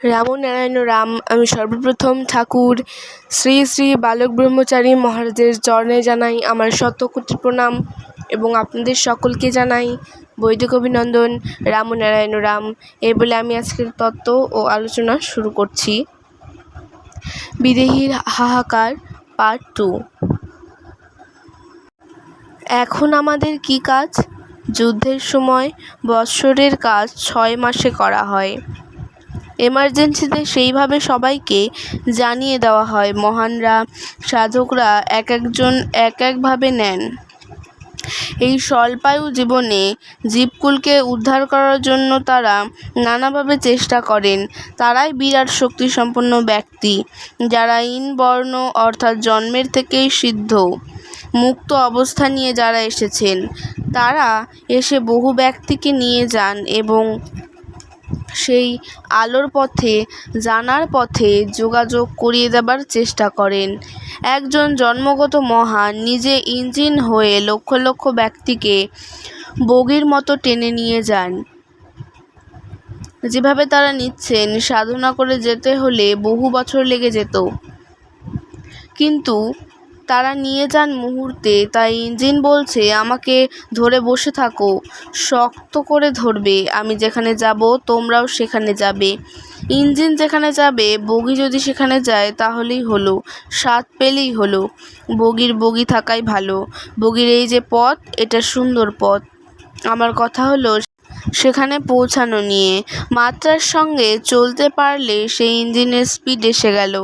রামনারায়ণ রাম, আমি সর্বপ্রথম ঠাকুর। শ্রী শ্রী বালক ব্রহ্মচারী মহারাজের চরণে জানাই আমার শতকোটি প্রণাম এবং আপনাদের সকলকে জানাই বৈদিক অভিনন্দন, রামনারায়ণ রাম। এই বলে আমি আজকের তত্ত্ব ও আলোচনা শুরু করছি। বিদেহীর হাহাকার পার্ট টু। এখন আমাদের কি কাজ? যুদ্ধের সময় বৎসরের কাজ ছয় মাসে করা হয়। এমার্জেন্সিতে সেইভাবে সবাইকে জানিয়ে দেওয়া হয়। মহানরা, সাধকরা এক একজন এক একভাবে নেন। এই স্বল্পায়ু জীবনে জীবকুলকে উদ্ধার করার জন্য তারা নানাভাবে চেষ্টা করেন। তারাই বিরাট শক্তিসম্পন্ন ব্যক্তি, যারা ইন বর্ণ অর্থাৎ জন্মের থেকেই সিদ্ধ, মুক্ত অবস্থা নিয়ে যারা এসেছেন। তারা এসে বহু ব্যক্তিকে নিয়ে যান এবং সেই আলোর পথে, জানার পথে যোগাযোগ করিয়ে দেবার চেষ্টা করেন। একজন জন্মগত মহান, নিজে ইঞ্জিন হয়ে লক্ষ লক্ষ ব্যক্তিকে বগির মতো টেনে নিয়ে যান। যেভাবে তারা নিচ্ছেন, সাধনা করে যেতে হলে বহু বছর লেগে যেত। কিন্তু তারা নিয়ে যান মুহূর্তে। তাই ইঞ্জিন বলছে, আমাকে ধরে বসে থাকো। শক্ত করে ধরবে। আমি যেখানে যাব, তোমরাও সেখানে যাবে। ইঞ্জিন যেখানে যাবে, বগি যদি সেখানে যায়, তাহলেই হলো। স্বাদ পেলেই হলো। বগির বগি থাকাই ভালো। বগির এই যে পথ, এটা সুন্দর পথ। আমার কথা হলো সেখানে পৌঁছানো নিয়ে। মাত্রার সঙ্গে চলতে পারলে সেই ইঞ্জিনের স্পিড এসে গেল।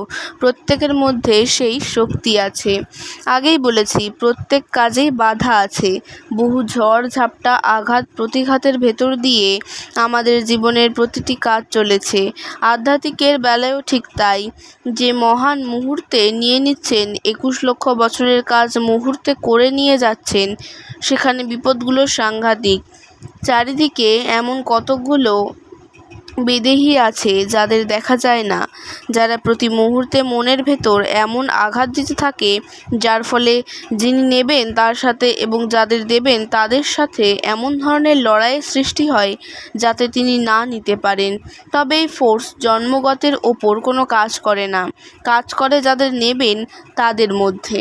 প্রত্যেকের মধ্যে সেই শক্তি আছে। আগেই বলেছি, প্রত্যেক কাজেই বাধা আছে। বহু ঝড়, ঝাপটা, আঘাত, প্রতিঘাতের ভেতর দিয়ে আমাদের জীবনের প্রতিটি কাজ চলেছে। আধ্যাত্মিকের বেলায়ও ঠিক তাই। যে মহান মুহূর্তে নিয়ে নিচ্ছেন, একুশ লক্ষ বছরের কাজ মুহূর্তে করে নিয়ে যাচ্ছেন, সেখানে বিপদগুলো সাংঘাতিক। চারিদিকে এমন কতকগুলো বিদেহী আছে যাদের দেখা যায় না, যারা প্রতি মুহূর্তে মনের ভেতর এমন আঘাত দিতে থাকে, যার ফলে যিনি নেবেন তার সাথে এবং যাদের দেবেন তাদের সাথে এমন ধরনের লড়াইয়ের সৃষ্টি হয় যাতে তিনি না নিতে পারেন। তবে এই ফোর্স জন্মগতের ওপর কোনো কাজ করে না। কাজ করে যাদের নেবেন তাদের মধ্যে।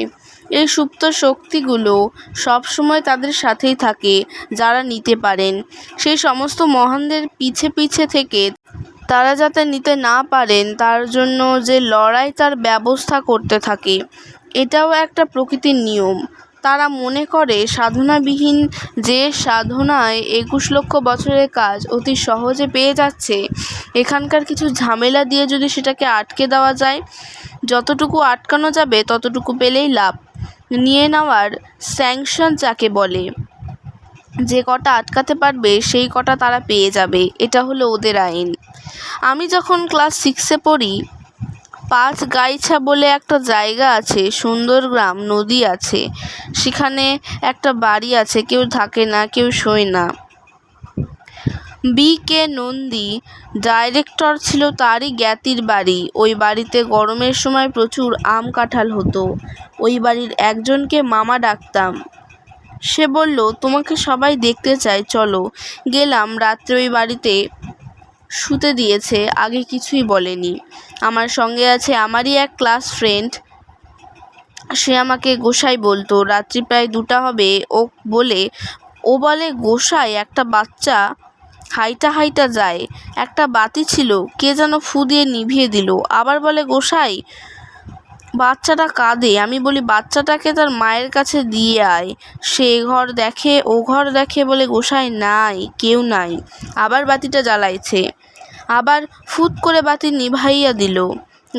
এই সুপ্ত শক্তিগুলো সবসময় তাদের সাথেই থাকে, যারা নিতে পারেন। সেই সমস্ত মহানদের পিছে পিছে থেকে তারা যাতে নিতে না পারেন, তার জন্য যে লড়াই তার ব্যবস্থা করতে থাকে, এটাও একটা প্রকৃতির নিয়ম। তারা মনে করে, সাধনাবিহীন যে সাধনায় একুশ লক্ষ বছরের কাজ অতি সহজে পেয়ে যাচ্ছে, এখানকার কিছু ঝামেলা দিয়ে যদি সেটাকে আটকে দেওয়া যায়, যতটুকু আটকানো যাবে, ততটুকু পেলেই লাভ। নিয়ে নেওয়ার স্যাংশন যাকে বলে। যে কটা আটকাতে পারবে, সেই কটা তারা পেয়ে যাবে। এটা হলো ওদের আইন। আমি যখন ক্লাস সিক্সে পড়ি, পাঁচ গাইছা বলে একটা জায়গা আছে সুন্দর গ্রাম নদী আছে। সেখানে একটা বাড়ি আছে, কেউ থাকে না, কেউ শোয় না। বি কে নন্দী, ডাইরেক্টর ছিল তারই জ্ঞাতির বাড়ি। ওই বাড়িতে গরমের সময় প্রচুর আম কাঁঠাল হতো। ওই বাড়ির একজনকে মামা ডাকতাম। সে বলল, তোমাকে সবাই দেখতে চায়, চলো। গেলাম, রাত্রে ওই বাড়িতে শুতে দিয়েছে, আগে কিছুই বলেনি। আমার সঙ্গে আছে আমারই এক ক্লাস ফ্রেন্ড। সে আমাকে গোসাই বলতো, রাত্রি প্রায় দুটা হবে। ও বলে ও বলে গোসাই, একটা বাচ্চা হাইটা হাইটা যায়। একটা বাতি ছিল, কে যেন ফু দিয়ে নিভিয়ে দিল। আবার বলে, গোসাই, বাচ্চাটা কাঁদে। আমি বলি, বাচ্চাটাকে তার মায়ের কাছে দিয়ে আয়। সে ঘর দেখে, ও ঘর দেখে বলে, গোসাই, নাই, কেউ নাই। আবার বাতিটা জ্বালাইছে। আবার ফুট করে বাতি নিভাইয়া দিল।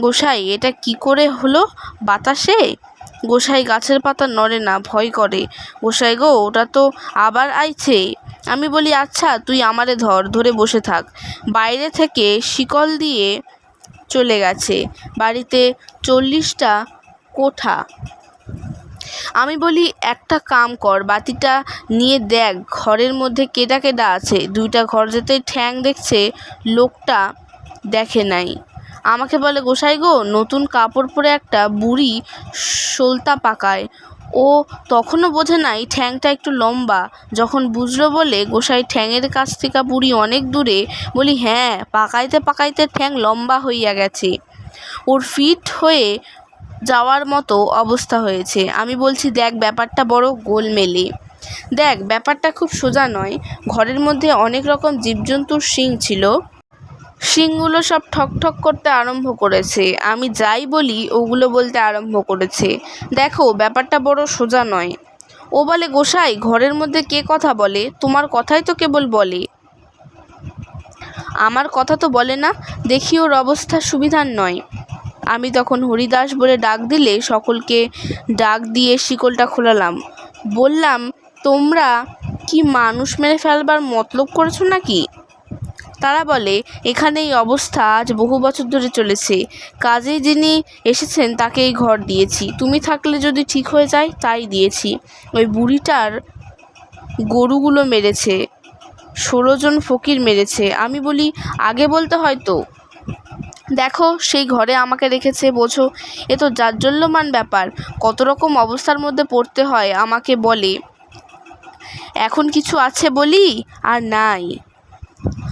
গোসাই, এটা কি করে হলো বাতাসে? গোসাই গাছের পাতা নড়ে না, ভয় করে। গোসাই গো, ওটা তো আবার আইছে। আমি বলি আচ্ছা তুই আমারে ধর, ধরে বসে থাক। বাইরে থেকে শিকল দিয়ে চলে গেছে। বাড়িতে চল্লিশটা কোঠা। আমি বলি, একটা কাম কর, বাতিটা নিয়ে দেখ, ঘরের মধ্যে কেডা কেডা আছে। দুইটা ঘর যেতে ঠ্যাং দেখছে, লোকটা দেখে নাই। আমাকে বলে, গোসাই গো, নতুন কাপড় পরে একটা বুড়ি সলতা পাকায়। ও তখনও বোঝে নাই ঠ্যাংটা একটু লম্বা। যখন বুঝলো বলে, গোসাই ঠ্যাংয়ের কাছ থেকে বুড়ি অনেক দূরে। বলি হ্যাঁ পাকাইতে পাকাইতে ঠ্যাং লম্বা হইয়া গেছে। ওর ফিট হয়ে যাওয়ার মতো অবস্থা হয়েছে। আমি বলছি, দেখ, ব্যাপারটা বড় গোলমেলে। দেখ, ব্যাপারটা খুব সোজা নয়। ঘরের মধ্যে অনেক রকম জীবজন্তুর শিং ছিল। শিংগুলো সব ঠক ঠক করতে আরম্ভ করেছে। আমি যাই বলি, ওগুলো বলতে আরম্ভ করেছে। দেখো, ব্যাপারটা বড় সোজা নয়। ও বলে, গোসাই, ঘরের মধ্যে কে কথা বলে? তোমার কথাই তো কেবল বলে। আমার কথা তো বলে না, দেখি ওর অবস্থা সুবিধার নয়। আমি তখন হরিদাস বলে ডাক দিলে সকলকে ডাক দিয়ে শিকলটা খোলালাম। বললাম, তোমরা কি মানুষ মেরে ফেলবার মতলব করেছ নাকি? তারা বলে, এখানে এই অবস্থা আজ বহু বছর ধরে চলেছে। কাজেই যিনি এসেছেন, তাকে এই ঘর দিয়েছি। তুমি থাকলে যদি ঠিক হয়ে যায়, তাই দিয়েছি। ওই বুড়িটার গরুগুলো মেরেছে, ষোলো জন ফকির মেরেছে। আমি বলি, আগে বলতে হয়তো দেখো, সেই ঘরে আমাকে রেখেছে, বোঝো? এ তো জাজ্জল্যমান ব্যাপার। কত রকম অবস্থার মধ্যে পড়তে হয়, আমাকে বলে। এখন কিছু আছে বলি? আর নাই।